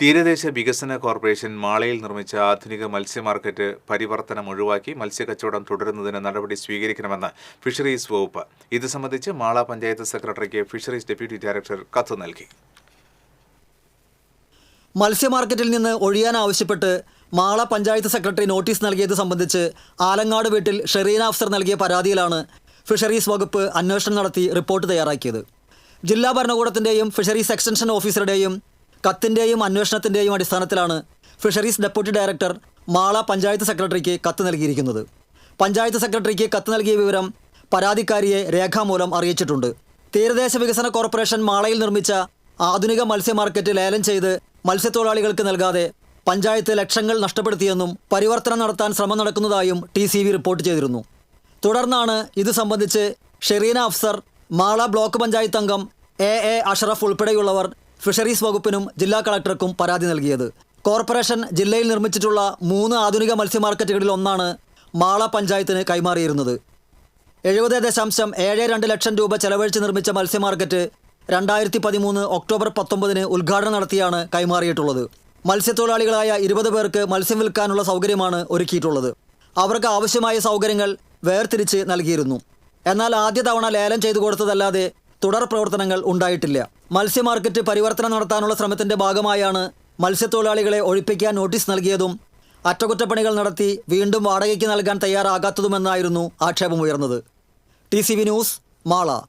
തീരദേശ വികസന കോർപ്പറേഷൻ മാളയിൽ നിർമ്മിച്ച ആധുനിക മത്സ്യ മാർക്കറ്റ് പരിവർത്തനം ഒഴിവാക്കി മത്സ്യക്കച്ചവടം തുടരുന്നതിന് നടപടി സ്വീകരിക്കണമെന്ന് ഫിഷറീസ് വകുപ്പ്. ഇത് സംബന്ധിച്ച് മാള പഞ്ചായത്ത് സെക്രട്ടറിക്ക് ഫിഷറീസ് ഡെപ്യൂട്ടി ഡയറക്ടർ കത്ത് നൽകി. മത്സ്യ മാർക്കറ്റിൽ നിന്ന് ഒഴിയാൻ ആവശ്യപ്പെട്ട് മാള പഞ്ചായത്ത് സെക്രട്ടറി നോട്ടീസ് നൽകിയത് സംബന്ധിച്ച് ആലങ്ങാട് വീട്ടിൽ ഷെറീന അഫ്സർ നൽകിയ പരാതിയിലാണ് ഫിഷറീസ് വകുപ്പ് അന്വേഷണം നടത്തി റിപ്പോർട്ട് തയ്യാറാക്കിയത്. ജില്ലാ ഭരണകൂടത്തിന്റെയും ഫിഷറീസ് എക്സ്റ്റൻഷൻ ഓഫീസറുടെയും കത്തിന്റെയും അന്വേഷണത്തിന്റെയും അടിസ്ഥാനത്തിലാണ് fisheries deputy director Mala panchayat സെക്രട്ടറിക്ക് കത്ത് നൽകിയിരിക്കുന്നത്. പഞ്ചായത്ത് സെക്രട്ടറിക്ക് കത്ത് നൽകിയ വിവരം പരാതിക്കാരിയെ രേഖാമൂലം അറിയിച്ചിട്ടുണ്ട്. തീരദേശ വികസന കോർപ്പറേഷൻ മാളയിൽ നിർമ്മിച്ച ആധുനിക മത്സ്യ മാർക്കറ്റ് ലേലം ചെയ്ത് മത്സ്യത്തൊഴിലാളികൾക്ക് നൽകാതെ പഞ്ചായത്ത് ലക്ഷങ്ങൾ നഷ്ടപ്പെടുത്തിയെന്നും പരിവർത്തനം നടത്താൻ ശ്രമം നടക്കുന്നതായും ടി റിപ്പോർട്ട് ചെയ്തിരുന്നു. തുടർന്നാണ് ഇത് സംബന്ധിച്ച് ഷെറീന അഫ്സർ മാള ബ്ലോക്ക് പഞ്ചായത്ത് അംഗം എ എ അഷറഫ് ഉൾപ്പെടെയുള്ളവർ ഫിഷറീസ് വകുപ്പിനും ജില്ലാ കളക്ടർക്കും പരാതി നൽകിയത്. കോർപ്പറേഷൻ ജില്ലയിൽ നിർമ്മിച്ചിട്ടുള്ള മൂന്ന് ആധുനിക മത്സ്യ മാർക്കറ്റുകളിൽ ഒന്നാണ് മാള പഞ്ചായത്തിന് കൈമാറിയിരുന്നത്. എഴുപത് ദശാംശം ഏഴ് രണ്ട് ലക്ഷം രൂപ ചെലവഴിച്ച് നിർമ്മിച്ച മത്സ്യ മാർക്കറ്റ് രണ്ടായിരത്തി പതിമൂന്ന് ഒക്ടോബർ പത്തൊമ്പതിന് ഉദ്ഘാടനം നടത്തിയാണ് കൈമാറിയിട്ടുള്ളത്. മത്സ്യത്തൊഴിലാളികളായ ഇരുപത് പേർക്ക് മത്സ്യം വിൽക്കാനുള്ള സൗകര്യമാണ് ഒരുക്കിയിട്ടുള്ളത്. അവർക്ക് ആവശ്യമായ സൗകര്യങ്ങൾ വേർതിരിച്ച് നൽകിയിരുന്നു. എന്നാൽ ആദ്യ തവണ ലേലം ചെയ്തു കൊടുത്തതല്ലാതെ തുടർ പ്രവർത്തനങ്ങൾ ഉണ്ടായിട്ടില്ല. മത്സ്യ മാർക്കറ്റ് പരിവർത്തനം നടത്താനുള്ള ശ്രമത്തിന്റെ ഭാഗമായാണ് മത്സ്യത്തൊഴിലാളികളെ ഒഴിപ്പിക്കാൻ നോട്ടീസ് നൽകിയതും അറ്റകുറ്റപ്പണികൾ നടത്തി വീണ്ടും വാടകയ്ക്ക് നൽകാൻ തയ്യാറാകാത്തതുമെന്നായിരുന്നു ആക്ഷേപമുയർന്നത്. T news Mala.